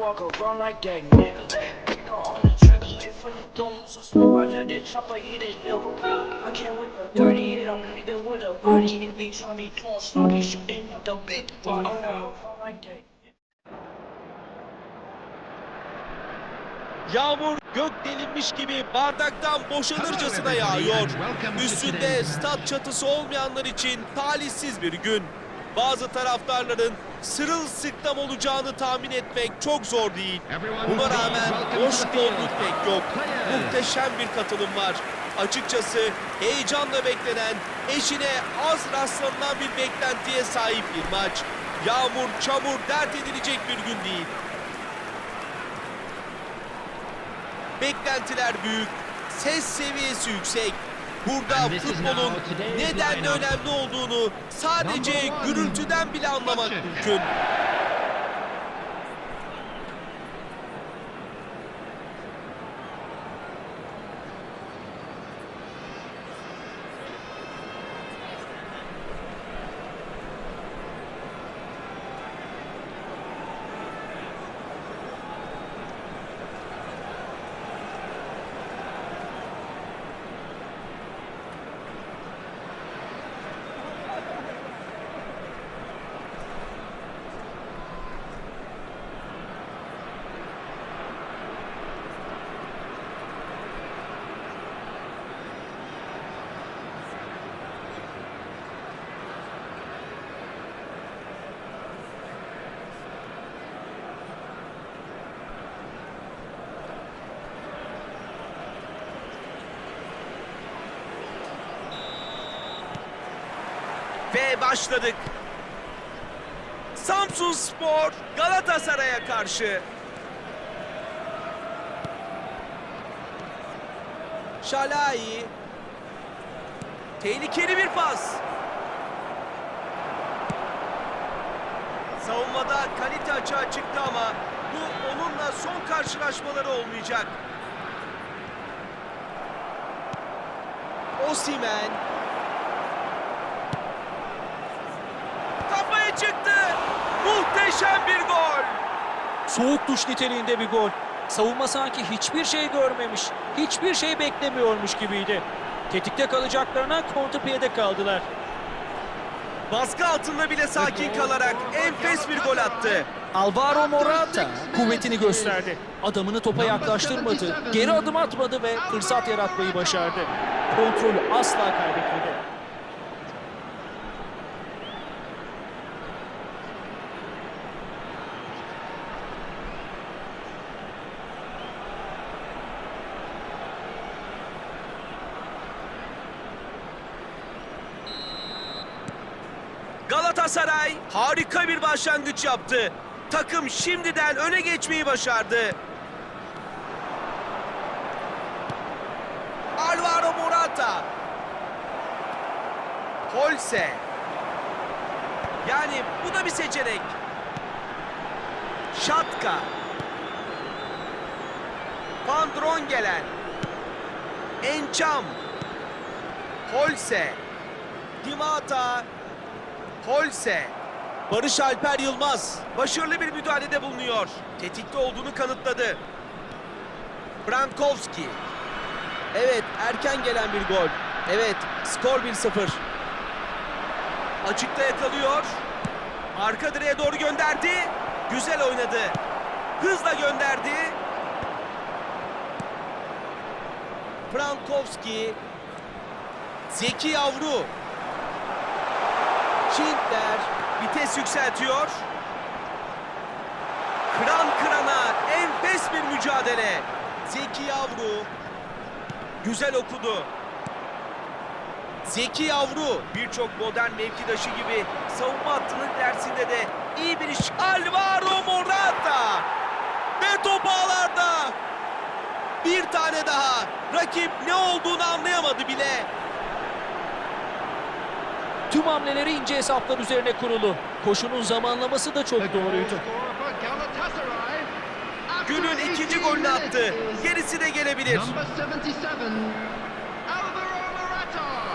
walk around like that nigga. Nigga on the trigger, straight from the dome. So slow, I let it chopper hit it level. I can't with a dirty hit, I'm leaving with a body. And beats on me, doing snarky shooting with the big boy. I walk around like that. Yağmur gök delinmiş gibi bardaktan boşalırcasına yağıyor. Üstünde stat çatısı olmayanlar için talihsiz bir gün. Bazı taraftarların sırılsıklam olacağını tahmin etmek çok zor değil. Buna rağmen boş bolluk pek yok. Muhteşem bir katılım var. Açıkçası heyecanla beklenen, eşine az rastlanılan bir beklentiye sahip bir maç. Yağmur, çamur dert edilecek bir gün değil. Beklentiler büyük, ses seviyesi yüksek. Burada futbolun nedenle önemli olduğunu sadece gürültüden bile anlamak mümkün. Ve başladık. Samsun Spor Galatasaray'a karşı. Şalai. Tehlikeli bir pas. Savunmada kalite açığa çıktı ama bu onunla son karşılaşmaları olmayacak. Osimen Çıktı. Muhteşem bir gol. Soğuk duş niteliğinde bir gol. Savunma sanki hiçbir şey görmemiş, hiçbir şey beklemiyormuş gibiydi. Tetikte kalacaklarına kontrpiyede kaldılar. Baskı altında bile sakin kalarak enfes bir gol attı. Alvaro Morata kuvvetini gösterdi. Adamını topa yaklaştırmadı, geri adım atmadı ve fırsat yaratmayı başardı. Kontrolü asla kaybetmedi. Galatasaray harika bir başlangıç yaptı. Takım şimdiden öne geçmeyi başardı. Alvaro Morata. Holse. Yani bu da bir seçenek. Şatka. Van Drongelen. Encham. Holse. Dimata. Holse. Barış Alper Yılmaz başarılı bir müdahalede bulunuyor. Tetikte olduğunu kanıtladı. Brankowski. Evet erken gelen bir gol. Evet skor 1-0. Açıkta yakalıyor. Arka direğe doğru gönderdi. Güzel oynadı. Hızla gönderdi. Brankowski. Zeki Yavru. Schindler vites yükseltiyor. Kıran kırana enfes bir mücadele. Zeki Yavru güzel okudu. Zeki Yavru birçok modern mevkidaşı gibi savunma hattının dersinde de iyi bir iş. Alvaro Morata ve top ağlarda. Bir tane daha. Rakip ne olduğunu anlayamadı bile. Tüm hamleleri ince hesaplar üzerine kurulu. Koşunun zamanlaması da çok doğruydu. Günün ikinci golünü attı. Gerisi de gelebilir. Number 77, Alvaro Morata.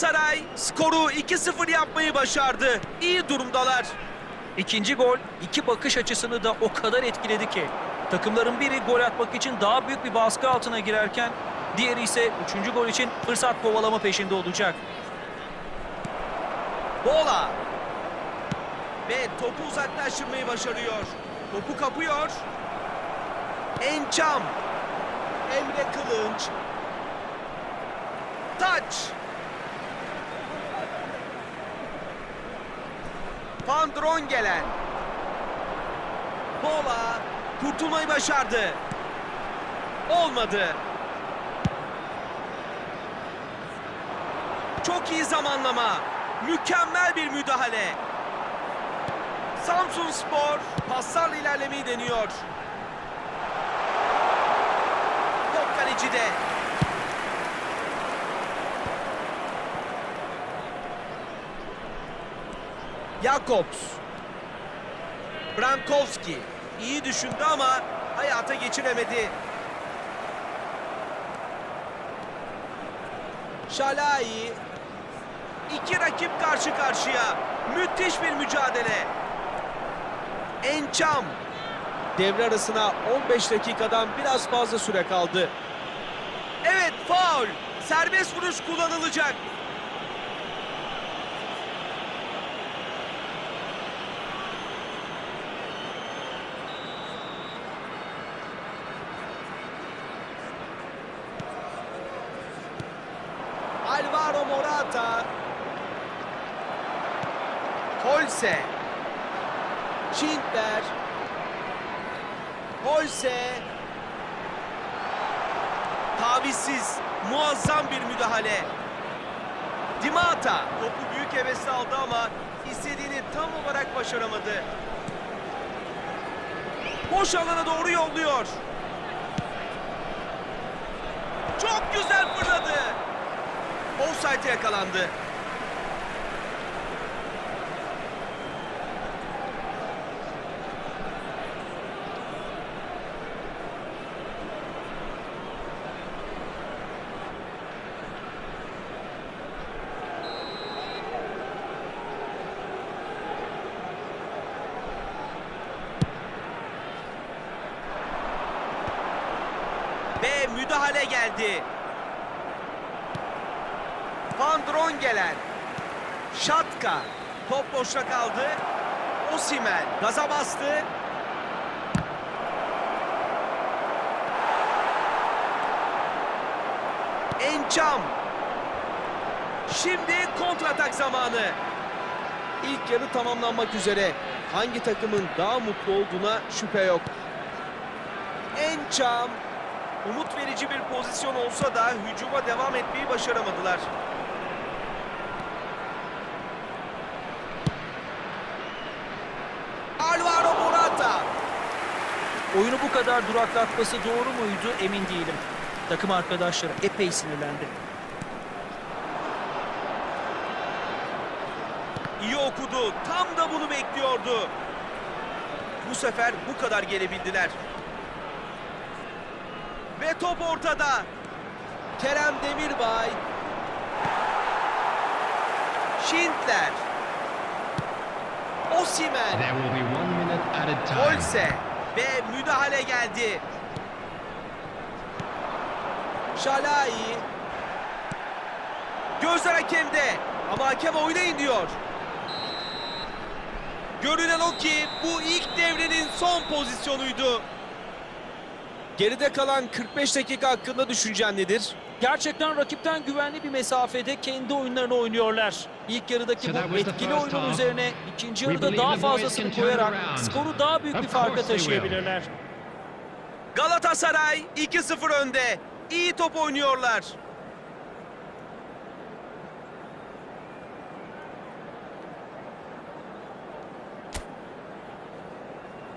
Galatasaray skoru 2-0 yapmayı başardı. İyi durumdalar. İkinci gol iki bakış açısını da o kadar etkiledi ki. Takımların biri gol atmak için daha büyük bir baskı altına girerken diğeri ise üçüncü gol için fırsat kovalama peşinde olacak. Bola. Ve topu uzaklaştırmayı başarıyor. Topu kapıyor. Ençam. Emre Kılınç. Taç. Van Drongelen. Bola kurtulmayı başardı. Olmadı. Çok iyi zamanlama. Mükemmel bir müdahale. Samsun Spor paslarla ilerlemeyi deniyor. Top kalecide. Jakobs. Brankowski. iyi düşündü ama hayata geçiremedi. Şalai. İki rakip karşı karşıya. Müthiş bir mücadele. Ençam. Devre arasına 15 dakikadan biraz fazla süre kaldı. Evet faul. Serbest vuruş kullanılacak. Alvaro Morata. Holse. Schindler. Holse. Tavizsiz, muazzam bir müdahale. Dimata topu büyük hevesle aldı ama istediğini tam olarak başaramadı. Boş alana doğru yolluyor. Çok güzel fırladı. Offside'e yakalandı. Ve müdahale geldi. Van Drongelen. Şatka. Top boşta kaldı. Osimhen gaza bastı. Ençam. Şimdi kontratak zamanı. İlk yarı tamamlanmak üzere. Hangi takımın daha mutlu olduğuna şüphe yok. Ençam umut verici bir pozisyon olsa da hücuma devam etmeyi başaramadılar. Alvaro Morata. Oyunu bu kadar duraklatması doğru muydu emin değilim. Takım arkadaşları epey sinirlendi. İyi okudu. Tam da bunu bekliyordu. Bu sefer bu kadar gelebildiler. Ve top ortada. Kerem Demirbay. Added time. Holse ve müdahale geldi. Şalai. Gözler hakemde ama hakem oynayın diyor. Görünen o ki bu ilk devrenin son pozisyonuydu. Geride kalan 45 dakika hakkında düşüncen nedir? Gerçekten rakipten güvenli bir mesafede kendi oyunlarını oynuyorlar. İlk yarıdaki bu etkili oyunun üzerine ikinci yarıda daha fazlasını koyarak skoru daha büyük bir farka taşıyabilirler. Galatasaray 2-0 önde. İyi top oynuyorlar.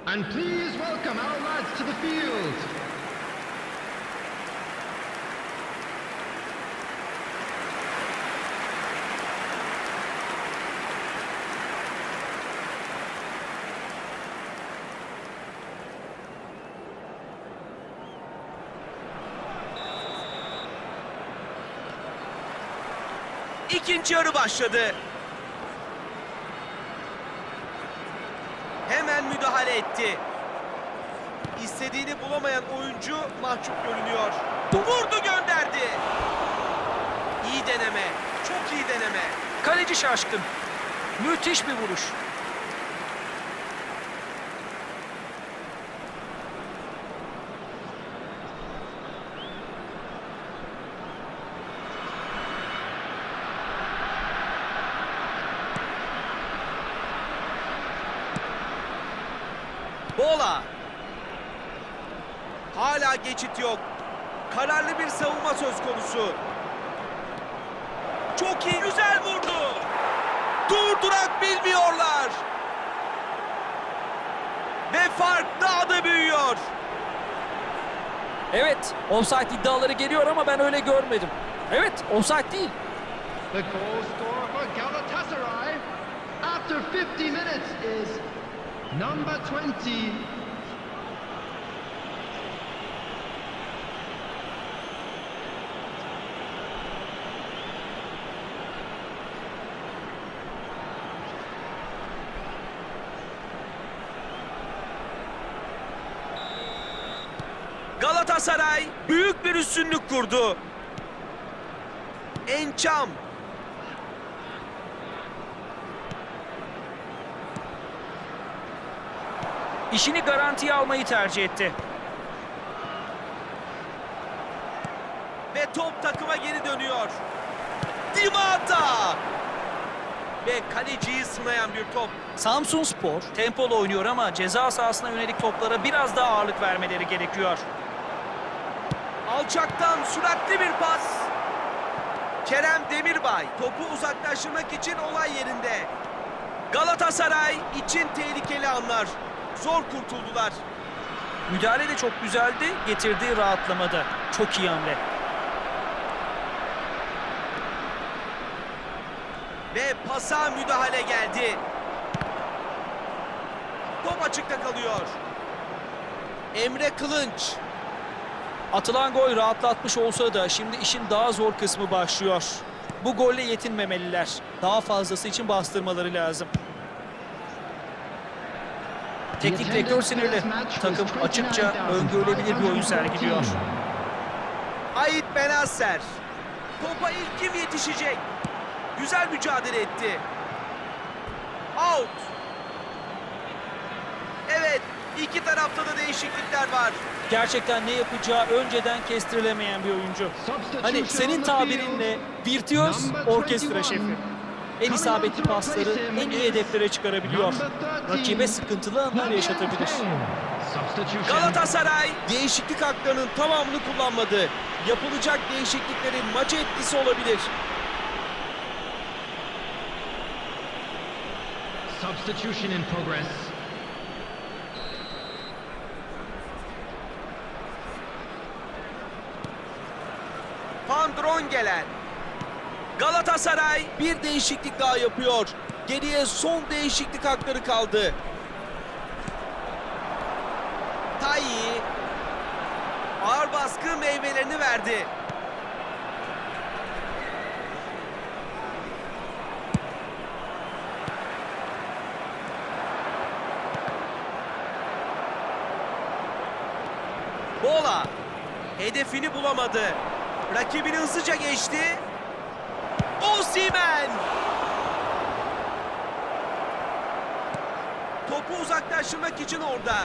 And please welcome our lads to the field. İkinci yarı başladı. Hemen müdahale etti. İstediğini bulamayan oyuncu mahcup görünüyor. Vurdu gönderdi. İyi deneme. Çok iyi deneme. Kaleci şaşkın. Müthiş bir vuruş. Bola. Hala geçit yok. Kararlı bir savunma söz konusu. Çok iyi, güzel vurdu. Durdurak bilmiyorlar. Ve fark daha da büyüyor. Evet, offside iddiaları geliyor ama ben öyle görmedim. Evet, offside değil. The goal scorer for Galatasaray after 50 minutes is number 20, Galatasaray büyük bir üstünlük kurdu. Ençam. İşini garantiye almayı tercih etti. Ve top takıma geri dönüyor. Dimata. Ve kaleciyi sınayan bir top. Samsun Spor tempolu oynuyor ama ceza sahasına yönelik toplara biraz daha ağırlık vermeleri gerekiyor. Alçaktan süratli bir pas. Kerem Demirbay topu uzaklaştırmak için olay yerinde. Galatasaray için tehlikeli anlar. Zor kurtuldular. Müdahale de çok güzeldi, getirdiği rahatlamada. Çok iyi hamle. Ve pasa müdahale geldi. Top açıkta kalıyor. Emre Kılınç. Atılan gol rahatlatmış olsa da şimdi işin daha zor kısmı başlıyor. Bu golle yetinmemeliler. Daha fazlası için bastırmaları lazım. Teknik direktör sinirli. Takım açıkça öngörülebilir bir oyun sergiliyor. Ait Benasser. Topa ilk kim yetişecek? Güzel mücadele etti. Out. İki tarafta da değişiklikler var. Gerçekten ne yapacağı önceden kestirilemeyen bir oyuncu. Hani senin tabirinle virtüöz orkestra şefi. En isabetli pasları en iyi hedeflere çıkarabiliyor. Rakibe sıkıntılı anlar yaşatabilir. Galatasaray değişiklik haklarının tamamını kullanmadı. Yapılacak değişikliklerin maça etkisi olabilir. Substitution in progress. Van Drongelen. Galatasaray bir değişiklik daha yapıyor. Geriye son değişiklik hakları kaldı. Tayi ağır baskı meyvelerini verdi. Bola hedefini bulamadı. Rakibini hızlıca geçti. Osimhen! Topu uzaklaştırmak için orada.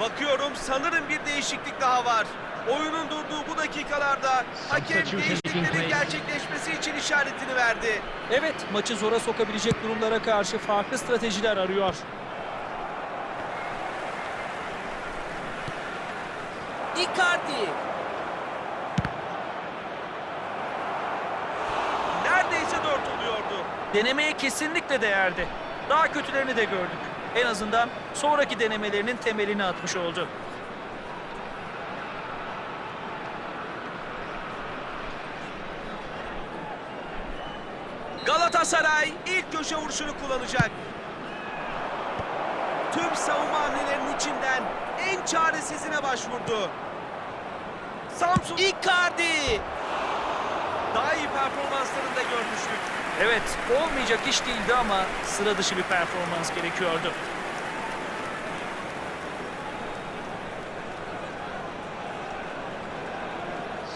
Bakıyorum sanırım bir değişiklik daha var. Oyunun durduğu bu dakikalarda hakem değişikliklerin gerçekleşmesi için işaretini verdi. Evet, maçı zora sokabilecek durumlara karşı farklı stratejiler arıyor. Denemeye kesinlikle değerdi. Daha kötülerini de gördük. En azından sonraki denemelerinin temelini atmış oldu. Galatasaray ilk köşe vuruşunu kullanacak. Tüm savunma hamlelerinin içinden en çaresizine başvurdu. Samsun Icardi. daha iyi performanslarını da görmüştük. Evet, olmayacak iş değildi ama sıra dışı bir performans gerekiyordu.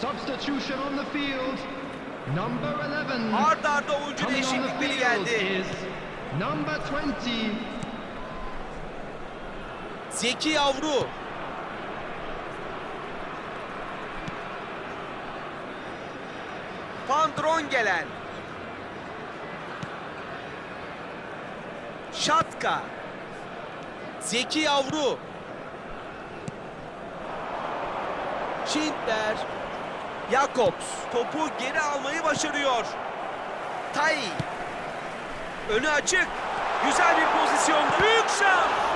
Substitution on the field. Number 11. Ard arda oyuncu değişiklikleri geldi. number 20. Zeki Yavru. Van Drongelen. Şatka. Zeki Yavru. Schindler. Jakobs topu geri almayı başarıyor. Tay. Önü açık. Güzel bir pozisyonda. Büyük şans.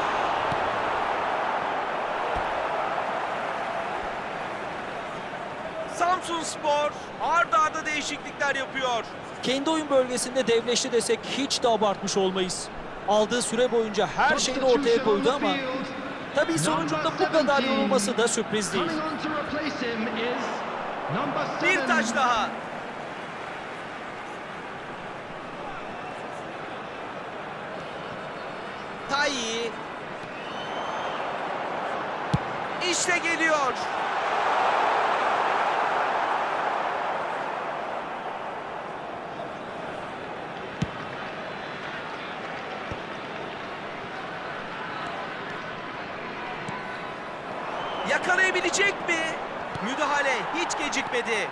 Samsun Spor arda arda değişiklikler yapıyor. Kendi oyun bölgesinde devleşti desek hiç de abartmış olmayız. Aldığı süre boyunca her şeyini ortaya koydu ama tabii sonucunda bu kadar yorulması da sürpriz değil. Coming on to replace him is number 7. Bir taç daha. Tayi. İşte geliyor. Yakalayabilecek mi? Müdahale hiç gecikmedi.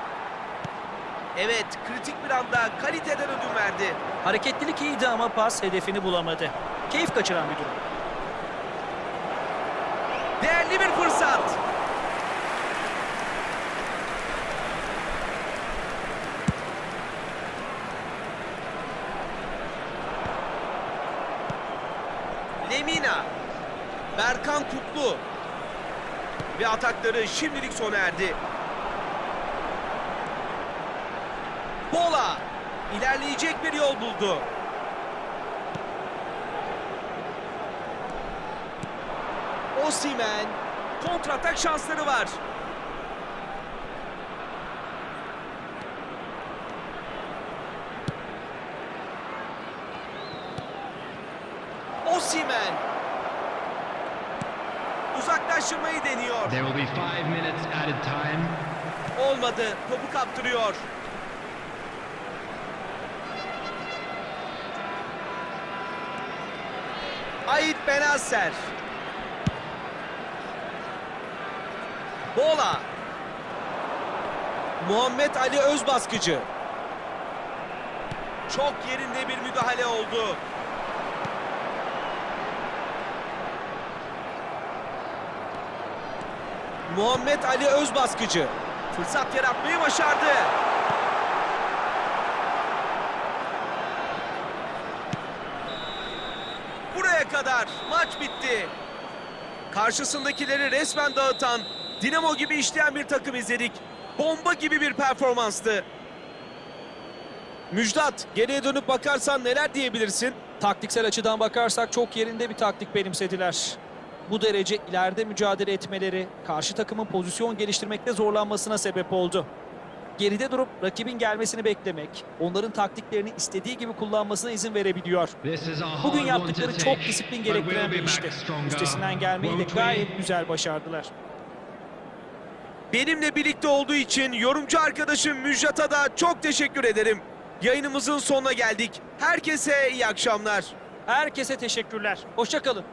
Evet, kritik bir anda kaliteden ödün verdi. Hareketlilik iyiydi ama pas hedefini bulamadı. Keyif kaçıran bir durum. Değerli bir fırsat. Lemina. Berkan Kutlu. Ve atakları şimdilik sona erdi. Bola. ilerleyecek bir yol buldu. Osimen kontratak şansları var. Osimen uzaklaştırmayı deniyor. There will be five minutes added time. Olmadı. Topu kaptırıyor. Benacer. Bola. Muhammed Ali Özbaskıcı. Çok yerinde bir müdahale oldu. Muhammed Ali Özbaskıcı fırsat yaratmayı başardı. Buraya kadar maç bitti. Karşısındakileri resmen dağıtan, dinamo gibi işleyen bir takım izledik. Bomba gibi bir performanstı. Müjdat, geriye dönüp bakarsan neler diyebilirsin? Taktiksel açıdan bakarsak çok yerinde bir taktik benimsediler. Bu derece ileride mücadele etmeleri karşı takımın pozisyon geliştirmekte zorlanmasına sebep oldu. Geride durup rakibin gelmesini beklemek, onların taktiklerini istediği gibi kullanmasına izin verebiliyor. Bugün yaptıkları çok disiplin gerektiren bir işti. Üstesinden gelmeyi de gayet güzel başardılar. Benimle birlikte olduğu için yorumcu arkadaşım Müjdat'a da çok teşekkür ederim. Yayınımızın sonuna geldik. Herkese iyi akşamlar. Herkese teşekkürler. Hoşça kalın.